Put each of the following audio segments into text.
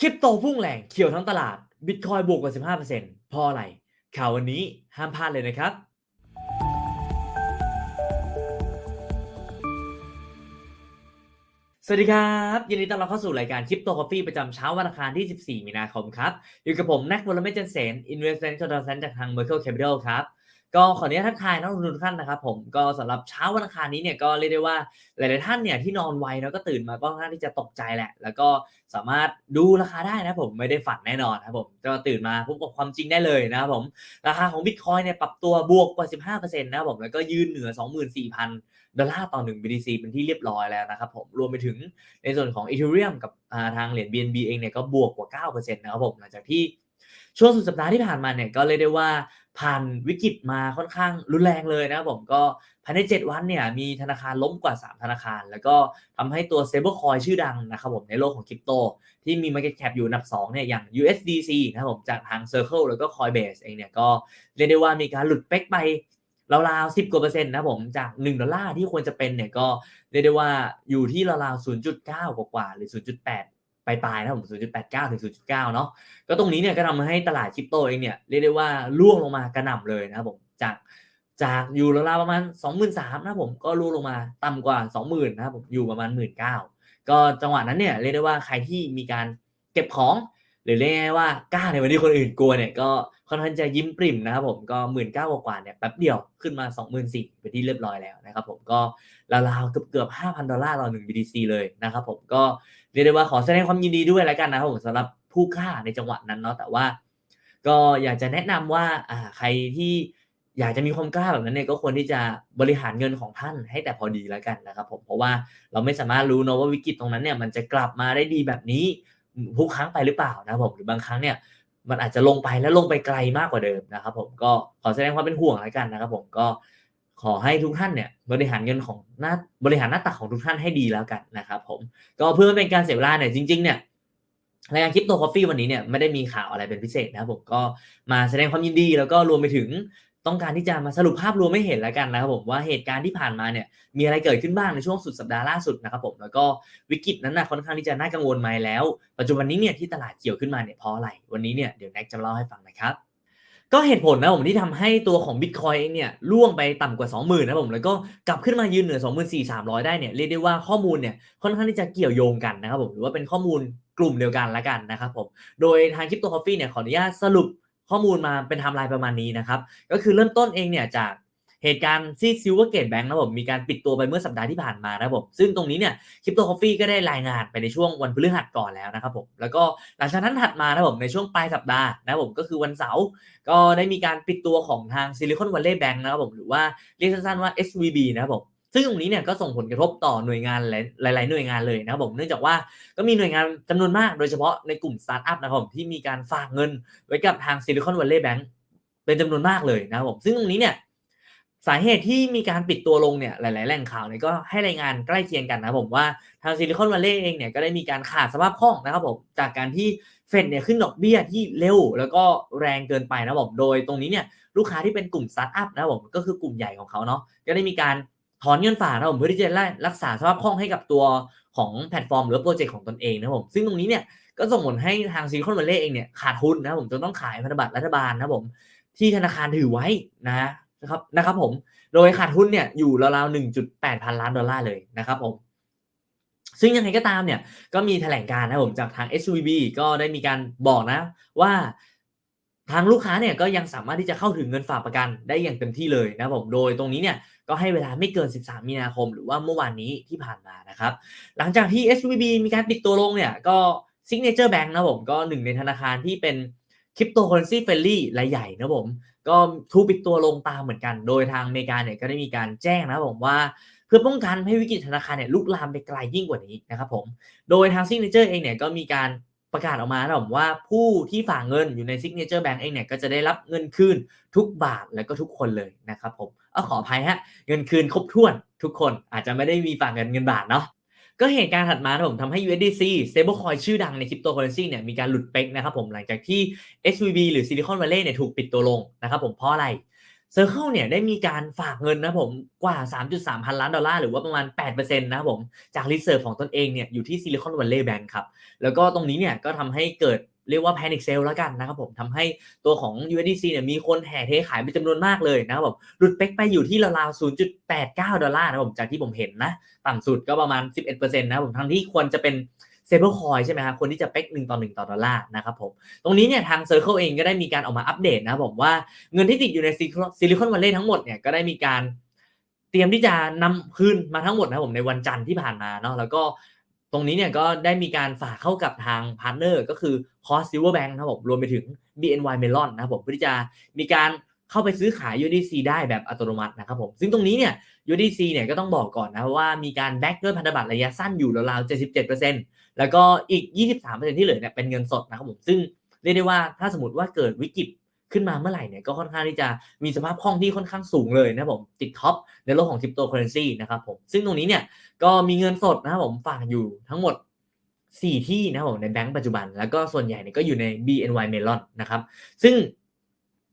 คริปโตพุ่งแรงเขียวทั้งตลาดบิตคอยบวกกว่า 15%เพราะอะไร ข่าววันนี้ห้ามพลาดเลยนะครับ สวัสดีครับ ยินดีต้อนรับเข้าสู่รายการคริปโต c อฟฟี่ประจำเช้าวันอังคารที่ 14 มีนาคมครับ อยู่กับผม นักวลเมจันเซน Investment Consultant จากทาง Merkle Capital ครับ ก็ขออนุญาตทักทายนักลงทุนทุกท่านนะครับผมก็สำหรับเช้าวันอังคารนี้เนี่ยก็เรียกได้ว่าหลาย ๆ ท่านเนี่ยที่นอนไวแล้วก็ตื่นมาก็ค่อนข้างที่จะตกใจแหละ แล้วก็สามารถดูราคาได้นะผมไม่ได้ฝันแน่นอนนะครับผมก็ตื่นมาพบกับความจริงได้เลยนะครับผมราคาของ Bitcoin เนี่ยปรับตัวบวกกว่า 15%นะครับผมแล้วก็ยืนเหนือ 24,000 ดอลลาร์ต่อ1 BTC เป็นที่เรียบร้อยแล้วนะครับผมรวมไปถึงในส่วนของ Ethereum กับทางเหรียญ BNB เองเนี่ยก็บวกกว่า 9%นะครับผมหลังจากที่ ช่วงสุดสัปดาห์ที่ผ่านมาเนี่ยก็เลยได้ว่าผ่านวิกฤตมาค่อนข้างรุนแรงเลยนะครับผมก็ภายใน 7 วันเนี่ยมีธนาคารล้มกว่า 3 ธนาคาร แล้วก็ทำให้ตัว stablecoin ชื่อดังนะครับผมในโลกของคริปโต ที่มี market cap อยู่อันดับ2เนี่ยอย่าง USDC นะครับผมจากทาง Circle แล้วก็ Coinbase เองเนี่ยก็เรียกได้ว่ามีการหลุดเป๊กไปราวๆ10 กว่าเปอร์เซ็นต์นะผมจาก 1 ดอลลาร์ที่ควรจะเป็นเนี่ยก็เรียกได้ว่าอยู่ที่ราวๆ0.9 กว่าๆหรือ 0.8 ปลายๆนะผม 0.89 ถึง 0.9 เนาะก็ตรงนี้เนี่ยก็ทำให้ตลาดคริปโตเองเนี่ยเรียกได้ว่าล่วงลงมากระหน่ำเลยนะครับผมจากจากอยู่ราวๆประมาณ 23,000นะผมก็ล่วงลงมาต่ำกว่า 20,000นะครับผมอยู่ประมาณ 19,000ก็จังหวะนั้นเนี่ยเรียกได้ว่าใครที่มีการเก็บของ หรือเรียกว่ากล้าในวันที่คนอื่นกลัวเนี่ยก็ค่อนข้างจะยิ้มปริ่มนะครับผมก็หมื่นเก้ากว่าเนี่ยแป๊บเดียวขึ้นมา24,000เป็นที่เรียบร้อยแล้วนะครับผมก็ราวๆเกือบเกือบ5,000 ดอลลาร์ต่อ1 BTC เลยนะครับผมก็ เรียกได้ว่าขอแสดงความยินดีด้วยแล้วกันนะครับผมสำหรับผู้กล้าในจังหวะนั้นเนาะแต่ว่า ก็อยากจะแนะนำว่าอ่าใครที่อยากจะมีความกล้าแบบนั้นเนี่ยก็ควรที่จะบริหารเงินของท่านให้แต่พอดีแล้วกันนะครับผมเพราะว่าเราไม่สามารถรู้เนาะว่าวิกฤตตรงนั้นเนี่ยมันจะกลับมาได้ดีแบบนี้ทุกครั้งไปหรือเปล่านะครับผมหรือบางครั้งเนี่ยมันอาจจะลงไปแล้วลงไปไกลมากกว่าเดิมนะครับผมก็ขอแสดงความเป็นห่วงแล้วกันนะครับผมก็ ขอให้ทุกท่านเนี่ยบริหารเงินของหน้าบริหารหน้าตักของทุกท่านให้ดีแล้วกันนะครับผมก็เพื่อไม่เป็นการเสียเวลาเนี่ยจริงๆเนี่ยรายการคริปโตคอฟฟี่วันนี้เนี่ยไม่ได้มีข่าวอะไรเป็นพิเศษนะครับผมก็มาแสดงความยินดีแล้วก็รวมไปถึงต้องการที่จะมาสรุปภาพรวมไม่เห็นแล้วกันนะครับผมว่าเหตุการณ์ที่ผ่านมาเนี่ยมีอะไรเกิดขึ้นบ้างในช่วงสุดสัปดาห์ล่าสุดนะครับผมแล้วก็วิกฤตนั้นนะค่อนข้างที่จะน่ากังวลไหมแล้ว ปัจจุบันนี้เนี่ยที่ตลาดเกี่ยวขึ้นมาเนี่ยเพราะอะไรวันนี้เนี่ยเดี๋ยวแน็กจะเล่าให้ฟังนะครับ ก็เหตุผลนะผมที่ทำให้ตัวของ Bitcoin เองเนี่ยล่วงไปต่ำกว่า 20,000นะผมแล้วก็กลับขึ้นมายืนเหนือ 24,300 ได้เนี่ยเรียกได้ว่าข้อมูลเนี่ยค่อนข้างที่จะเกี่ยวโยงกันนะครับผมหรือว่าเป็นข้อมูลกลุ่มเดียวกันละกันนะครับผมโดยทางคริปโตคอฟฟี่เนี่ยขออนุญาตสรุปข้อมูลมาเป็นไทม์ไลน์ประมาณนี้นะครับก็คือเริ่มต้นเองเนี่ยจาก เหตุการณ์ที่ Silvergate Bank นะผมมีการปิดตัวไปเมื่อสัปดาห์ที่ผ่านมานะผมซึ่งตรงนี้เนี่ย Crypto Coffee ก็ได้รายงานไปในช่วงวันพฤหัสก่อนแล้วนะครับผมแล้วก็หลังจากนั้นถัดมานะผมในช่วงปลายสัปดาห์นะผมก็คือวันเสาร์ก็ได้มีการปิดตัวของทาง Silicon Valley Bank นะครับผมหรือว่าเรียกสั้นๆว่า SVB นะครับผมซึ่งตรงนี้เนี่ยก็ส่งผลกระทบต่อหน่วยงานหลาย ๆ หน่วยงานเลยนะครับผมเนื่องจากว่าก็มีหน่วยงานจำนวนมากโดยเฉพาะในกลุ่มสตาร์ทอัพนะครับผมที่มีการฝากเงินไว้กับทาง Silicon Valley Bank เป็นจำนวนมากเลยนะครับผมซึ่งตรงนี้เนี่ย สาเหตุที่มีการปิดตัวลงเนี่ยหลาย ๆ แหล่งข่าวเนี่ยก็ให้รายงานใกล้เคียงกันนะผมว่าทางซิลิคอนวัลเลย์เองเนี่ยก็ได้มีการขาดสภาพคล่องนะครับผมจากการที่เฟดเนี่ยขึ้นดอกเบี้ยที่เร็ว แล้วก็แรงเกินไปนะผมโดยตรงนี้เนี่ยลูกค้าที่เป็นกลุ่มสตาร์ทอัพนะผมก็คือกลุ่มใหญ่ของเขาเนาะก็ได้มีการถอนเงินฝากนะผมเพื่อที่จะรักษาสภาพคล่องให้กับตัวของแพลตฟอร์มหรือโปรเจกต์ของตนเองนะผมซึ่งตรงนี้เนี่ยก็ส่งผลให้ทางซิลิคอนวัลเลย์เองเนี่ยขาดทุนนะผมจนต้องขายพันธบัตรรัฐบาลนะผมที่ธนาคารถือไว้นะ นะครับนะครับผมโดยขาดทุนเนี่ยอยู่ราวๆ1.8พันล้านดอลลาร์เลยนะครับผมซึ่งยังไงก็ตามเนี่ยก็มีแถลงการนะผมจากทาง SVB ก็ได้มีการบอกนะว่าทางลูกค้าเนี่ยก็ยังสามารถที่จะเข้าถึงเงินฝากประกันได้อย่างเต็มที่เลยนะผมโดยตรงนี้เนี่ยก็ให้เวลาไม่เกิน 13 มีนาคม หรือว่าเมื่อวานนี้ที่ผ่านมานะครับ หลังจากที่ SVB มีการปิดตัวลงเนี่ยก็ Signature Bank นะผมก็หนึ่งในธนาคารที่เป็น คริปโตเคอเรนซีเฟรนลี่รายใหญ่นะผม ก็ทูปิดตัวลงตามเหมือนกัน โดยทางอเมริกาเนี่ยก็ได้มีการแจ้งนะผมว่า เพื่อป้องกันให้วิกฤตธนาคารเนี่ยลุกลามไปไกลยิ่งกว่านี้นะครับผม โดยทางซิกเนเจอร์เองเนี่ยก็มีการประกาศออกมานะผมว่าผู้ที่ฝากเงินอยู่ในซิกเนเจอร์แบงก์เองเนี่ยก็จะได้รับเงินคืนทุกบาทแล้วก็ทุกคนเลยนะครับผมเอาขออภัยฮะเงินคืนครบถ้วนทุกคนอาจจะไม่ได้มีฝากเงินเงินบาทเนาะ ก็เหตุการณ์ถัดมาผมทำให้ USDC stablecoin ชื่อดังในคริปโตเคอเรนซีเนี่ยมีการหลุดเป๊กนะครับผมหลังจากที่ SVB หรือ Silicon Valley เนี่ยถูกปิดตัวลงนะครับผมเพราะอะไร Circle เนี่ยได้มีการฝากเงินนะผมกว่า 3.3 พันล้านดอลลาร์หรือว่าประมาณ 8%นะครับผมจากรีเซิร์ฟของตนเองเนี่ยอยู่ที่ Silicon Valley Bank ครับ แล้วก็ตรงนี้เนี่ยก็ทำให้เกิด เรียกว่า panic sell แล้วกันนะครับผมทำให้ตัวของ USDC เนี่ยมีคนแห่เทขายเป็นจำนวนมากเลยนะครับผมหลุดเป๊กไปอยู่ที่ราวๆ0.89 ดอลลาร์นะครับผมจากที่ผมเห็นนะ ต่ำสุดก็ประมาณ 11%นะครับผมทั้งที่ควรจะเป็น stable coin ใช่ไหมครับคนที่จะเป๊ก1ต่อ1ต่อดอลลาร์นะครับผมตรงนี้เนี่ยทาง Circle เองก็ได้มีการออกมาอัปเดตนะครับผมว่าเงินที่ติดอยู่ใน Silicon Valley ทั้งหมดเนี่ยก็ได้มีการเตรียมที่จะนำคืนมาทั้งหมดนะครับผมในวันจันทร์ที่ผ่านมาเนาะแล้วก็ ตรงนี้เนี่ยก็ได้มีการฝากเข้ากับทางพาร์ทเนอร์ก็คือ Cost Silver Bank นะครับผมรวมไปถึง BNY Melon นะครับผมเพื่อที่จะมีการเข้าไปซื้อขาย UDC ได้แบบอัตโนมัตินะครับผมซึ่งตรงนี้เนี่ย UDC เนี่ยก็ต้องบอกก่อนนะว่ามีการแบ็กด้วยพันธบัตรระยะสั้นอยู่ราวๆ77%แล้วก็อีก 23%ที่เหลือเนี่ยเป็นเงินสดนะครับผมซึ่งเรียกได้ว่าถ้าสมมติว่าเกิดวิกฤต ขึ้นมาเมื่อไหร่เนี่ยก็ค่อนข้างที่จะมีสภาพคล่องที่ค่อนข้างสูงเลยนะผมติดท็อปในโลกของคริปโตเคอเรนซีนะครับผมซึ่งตรงนี้เนี่ยก็มีเงินสดนะครับผมฝากอยู่ทั้งหมด 4 ที่นะผมในแบงก์ปัจจุบัน แล้วก็ส่วนใหญ่เนี่ยก็อยู่ใน BNY Mellon นะครับซึ่ง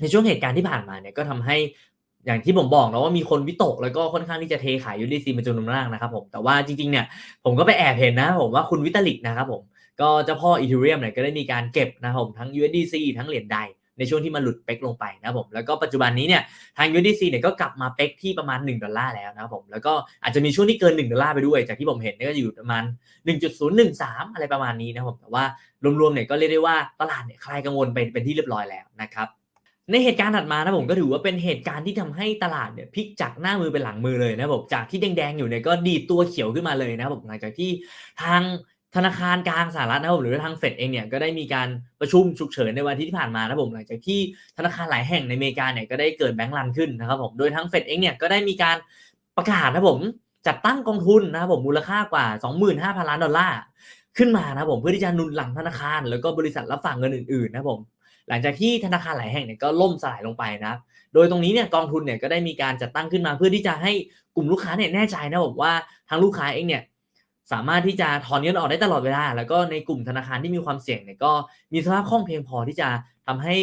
ในช่วงเหตุการณ์ที่ผ่านมาเนี่ยก็ทำให้อย่างที่ผมบอกนะว่ามีคนวิตกแล้วก็ค่อนข้างที่จะเทขาย USDC เป็นจำนวนมากนะครับผมแต่ว่าจริงๆเนี่ยผมก็ไปแอบเห็นนะผมว่าคุณวิตาลิกนะครับผมก็เจ้าพ่ออีเทเรียมเนี่ยก็ได้มีการเก็บนะครับผมทั้ง USDC ทั้งเหรียญใด ในช่วงที่มันหลุดเป๊กลงไปนะผมแล้วก็ปัจจุบันนี้เนี่ยทาง USDC เนี่ยก็กลับมาเป๊กที่ประมาณ 1 ดอลลาร์แล้วนะครับผมแล้วก็อาจจะมีช่วงที่เกิน 1 ดอลลาร์ไปด้วย จากที่ผมเห็นก็อยู่ประมาณ 1.013 อะไรประมาณนี้นะครับผมแต่ว่ารวมๆเนี่ยก็เรียกได้ว่าตลาดเนี่ยคลายกังวลไปเป็นที่เรียบร้อยแล้วนะครับในเหตุการณ์ถัดมานะผมก็ถือว่าเป็นเหตุการณ์ที่ทำให้ตลาดเนี่ยพลิกจากหน้ามือเป็นหลังมือเลยนะผมจากที่แดงๆอยู่เนี่ยก็ดีตัวเขียวขึ้นมาเลยนะผมหลังจากที่ทาง ธนาคารกลางสหรัฐนะครับผมหรือทางเฟดเองเนี่ยก็ได้มีการประชุมฉุกเฉินในวันที่ที่ผ่านมานะผมหลังจากที่ธนาคารหลายแห่งในอเมริกาเนี่ยก็ได้เกิดแบงก์รันขึ้นนะครับผมโดยทั้งเฟดเองเนี่ยก็ได้มีการประกาศนะผมจัดตั้งกองทุนนะครับผมมูลค่ากว่า 25,000 ล้านดอลลาร์ขึ้นมานะผมเพื่อที่จะนุนหลังธนาคาร แล้วก็บริษัทรับฝากเงินอื่นๆนะผมหลังจากที่ธนาคารหลายแห่งเนี่ยก็ล่มสลายลงไปนะโดยตรงนี้เนี่ยกองทุนเนี่ยก็ได้มีการจัดตั้งขึ้นมาเพื่อที่จะให้กลุ่มลูกค้าเนี่ยแน่ใจนะบอกว่าทางลูกค้าเองเนี่ย สามารถที่จะถอนเงินออกได้ตลอดเวลา แล้วก็ในกลุ่มธนาคารที่มีความเสี่ยงเนี่ยก็มีสภาพคล่องเพียงพอที่จะทำให้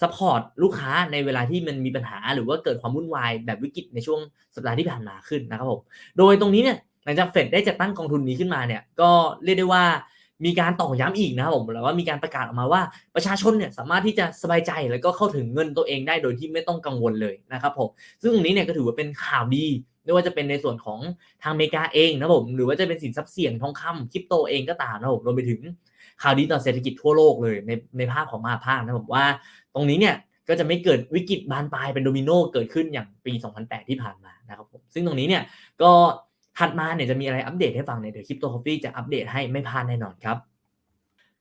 ซัพพอร์ตลูกค้าในเวลาที่มันมีปัญหา หรือว่าเกิดความวุ่นวายแบบวิกฤตในช่วงสัปดาห์ที่ผ่านมาขึ้นนะครับผมโดยตรงนี้เนี่ยหลังจากเฟดได้จัดตั้งกองทุนนี้ขึ้นมาเนี่ยก็เรียกได้ว่ามีการต่อย้ำอีกนะครับผมแล้วว่ามีการประกาศออกมาว่าประชาชนเนี่ยสามารถที่จะสบายใจแล้วก็เข้าถึงเงินตัวเองได้โดยที่ไม่ต้องกังวลเลยนะครับผมซึ่งตรงนี้เนี่ยก็ถือว่าเป็นข่าวดี ไม่ว่าจะเป็นในส่วนของทางอเมริกาเองนะผมหรือว่าจะเป็นสินทรัพย์เสี่ยงทองคำคริปโตเองก็ตามนะผมรวมไปถึงข่าวดีต่อเศรษฐกิจทั่วโลกเลยในในภาพของมาภาคนะผมว่า ตรงนี้เนี่ยก็จะไม่เกิดวิกฤตบานปลายเป็นโดมิโนเกิดขึ้นอย่างปี 2008 ที่ผ่านมานะครับผมซึ่งตรงนี้เนี่ยก็ถัดมาเนี่ยจะมีอะไรอัปเดตให้ฟังเนี่ยเดี๋ยวคริปโตคอฟฟี่จะอัปเดตให้ไม่พลาดแน่นอนครับ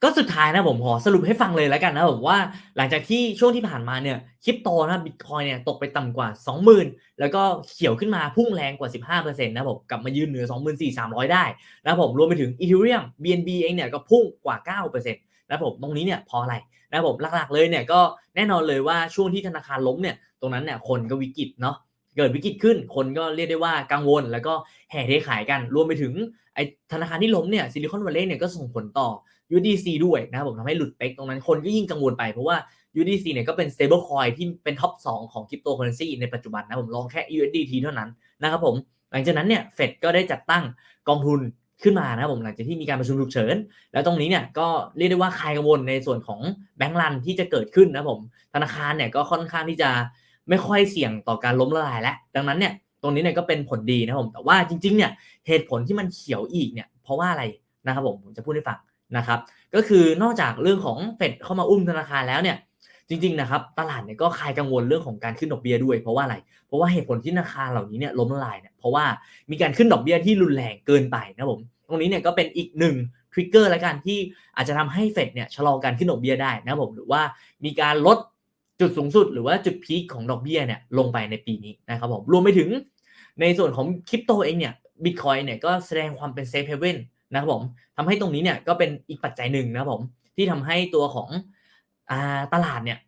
ก็สุดท้ายนะผมขอสรุปให้ฟังเลยแล้วกันนะผมว่าหลังจากที่ช่วงที่ผ่านมาเนี่ยคริปโตนะบิตคอยเนี่ยตกไปต่ำกว่า 20,000 แล้วก็เขียวขึ้นมาพุ่งแรงกว่า 15%นะผมกลับมายืนเหนือ 24,300 ได้นะผมรวมไปถึง Ethereum BNB เองเนี่ยก็พุ่งกว่า 9%นะผมตรงนี้เนี่ยพราะอะไรนะผมหลักๆเลยเนี่ยก็แน่นอนเลยว่าช่วงที่ธนาคารล้มเนี่ยตรงนั้นเนี่ยคนก็วิกฤตเนาะเกิดวิกฤตขึ้นคนก็เรียกได้ว่ากังวล แล้วก็แห่เทขายกันรวมไปถึงไอ้ธนาคารที่ล้มเนี่ยซิลิคอนวัลเลย์เนี่ยก็ส่งผลต่อ USDC ด้วยนะครับผมทำให้หลุดเป๊กตรงนั้นคนก็ยิ่งกังวลไปเพราะว่า USDC เนี่ยก็เป็น stable coin ที่เป็นท็อป2ของคริปโตเคอเรนซีในปัจจุบันนะผมลองแค่ USDT เท่านั้นนะครับผมหลังจากนั้นเนี่ยเฟดก็ได้จัดตั้งกองทุนขึ้นมานะครับผมหลังจากที่มีการประชุมฉุกเฉิน แล้วตรงนี้เนี่ยก็เรียกได้ว่าคลายกังวลในส่วนของแบงก์รันที่จะเกิดขึ้นนะผมธนาคารเนี่ยก็ค่อนข้างที่จะไม่ค่อยเสี่ยงต่อการล้มละลายแล้วดังนั้นเนี่ยตรงนี้เนี่ยก็เป็นผลดีนะผมแต่ว่าจริงๆเนี่ยเหตุผลที่มันเขียวอีกเนี่ยเพราะว่าอะไรนะครับผมผมจะพูดให้ฟัง นะครับ ก็คือนอกจากเรื่องของเฟดเข้ามาอุ้มธนาคารแล้วเนี่ย จริงๆนะครับตลาดเนี่ยก็คลายกังวลเรื่องของการขึ้นดอกเบี้ยด้วยเพราะว่าอะไรเพราะว่าเหตุผลที่ธนาคารเหล่านี้เนี่ยล้มละลายเนี่ยเพราะว่ามีการขึ้นดอกเบี้ยที่รุนแรงเกินไปนะผมตรงนี้เนี่ยก็เป็นอีกหนึ่งทริกเกอร์แล้วกันที่อาจจะทำให้เฟดเนี่ยชะลอการขึ้นดอกเบี้ยได้นะผมหรือว่ามีการลดจุดสูงสุด หรือว่าจุดพีคของดอกเบี้ยเนี่ยลงไปในปีนี้นะครับผมรวมไปถึงในส่วนของคริปโตเองเนี่ยบิตคอยเนี่ยก็แสดงความเป็นเซฟเฮเว่น นะครับผมทำให้ตรงนี้เนี่ยก็เป็นอีกปัจจัยหนึ่งนะครับผมที่ทำให้ตัวของอตลาดเนี่ย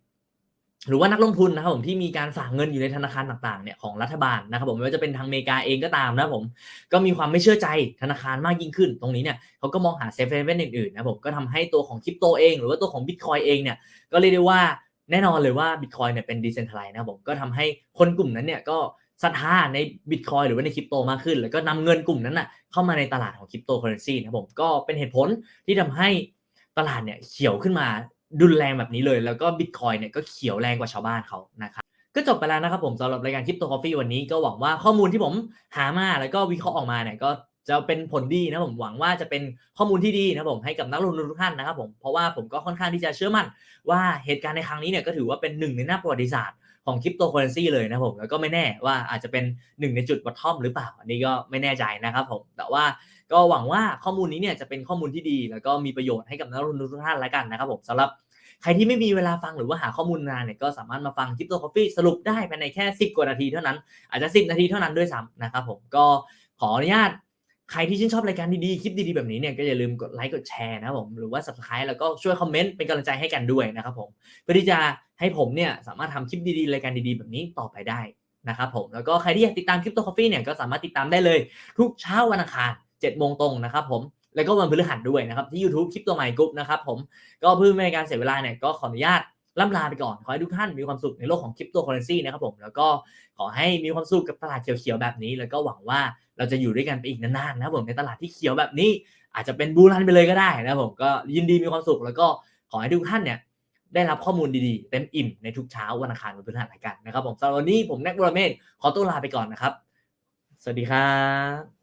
หรือว่านักลงทุนนะครับผมที่มีการฝากเงินอยู่ในธนาคารต่างๆเนี่ยของรัฐบาลนะครับผมไม่ว่าจะเป็นทางอเมริกาเองก็ตามนะครับผมก็มีความไม่เชื่อใจธนาคารมากยิ่งขึ้น ตรงนี้เนี่ยเขาก็มองหาเซฟเฮเว่นอื่นๆนะครับผมก็ทำให้ตัวของคริปโตเอง หรือว่าตัวของบิตคอยเองเนี่ยก็เรียกได้ว่าแน่นอนเลยว่า Bitcoin เนี่ยเป็น Decentralized นะครับผมก็ทำให้คนกลุ่มนั้นเนี่ยก็ ศรัทธาใน Bitcoin หรือว่าในคริปโตมากขึ้น แล้วก็นำเงินกลุ่มนั้นน่ะเข้ามาในตลาดของคริปโตเคอเรนซีนะผมก็เป็นเหตุผลที่ทำให้ตลาดเนี่ยเขียวขึ้นมาดุนแรงแบบนี้เลย แล้วก็ Bitcoin เนี่ยก็เขียวแรงกว่าชาวบ้านเขานะครับก็จบไปแล้วนะครับผมสำหรับรายการคริปโตคอฟฟี่วันนี้ก็หวังว่าข้อมูลที่ผมหามาแล้วก็วิเคราะห์ออกมาเนี่ยก็จะเป็นผลดีนะผมหวังว่าจะเป็นข้อมูลที่ดีนะผมให้กับนักลงทุนทุกท่านนะครับผมเพราะว่าผมก็ค่อนข้างที่จะเชื่อมั่นว่าเหตุการณ์ในครั้งนี้เนี่ยก็ถือว่าเป็นหนึ่งในหน้าประวัติศาสตร์ ของคริปโตเคอเรนซีเลยนะผมแล้วก็ไม่แน่ว่าอาจจะเป็นหนึ่งในจุดบอททอมหรือเปล่า อันนี้ก็ไม่แน่ใจนะครับผม แต่ว่าก็หวังว่าข้อมูลนี้เนี่ยจะเป็นข้อมูลที่ดี แล้วก็มีประโยชน์ให้กับนักลงทุนทุกท่านแล้วกันนะครับผมสำหรับใครที่ไม่มีเวลาฟังหรือว่าหาข้อมูลนานเนี่ยก็สามารถมาฟังคริปโตคอฟฟี่สรุปได้ภายในแค่ 10 กว่านาทีเท่านั้น อาจจะ 10 นาทีเท่านั้นด้วยซ้ำนะครับผมก็ขออนุญาต ใครที่ชื่นชอบรายการดีๆ คลิปดีๆ แบบนี้เนี่ยก็อย่าลืมกดไลค์กดแชร์นะผมหรือว่า subscribe แล้วก็ช่วยคอมเมนต์เป็นกำลังใจให้กันด้วยนะครับผมเพื่อที่จะให้ผมเนี่ยสามารถทำคลิปดีๆ รายการดีๆ แบบนี้ต่อไปได้นะครับผมแล้วก็ใครที่อยากติดตามคริปโตคอฟฟี่เนี่ยก็สามารถติดตามได้เลย ทุกเช้าวันอังคาร7โมงตรงนะครับผมแล้วก็วันพฤหัสด้วยนะครับที่ YouTube คริปโตไมค์กรุ๊ปนะครับผมก็เพื่อไม่ให้การเสียเวลาเนี่ยก็ขออนุญาต ล่ำลาไปก่อน ขอให้ทุกท่านมีความสุขในโลกของคริปโตเคอเรนซีนะครับผม แล้วก็ขอให้มีความสุขกับตลาดเขียวๆแบบนี้ แล้วก็หวังว่าเราจะอยู่ด้วยกันไปอีกนานๆนะครับผมในตลาดที่เขียวแบบนี้ อาจจะเป็นบูรันไปเลยก็ได้นะผมก็ยินดีมีความสุขแล้วก็ขอให้ทุกท่านเนี่ยได้รับข้อมูลดีๆ เต็มอิ่มในทุกเช้าวันอังคารวันพฤหัสกันนะครับผมสำหรับวันนี้ผมแน็กบุรเมศขอตัวลาไปก่อนนะครับ สวัสดีครับ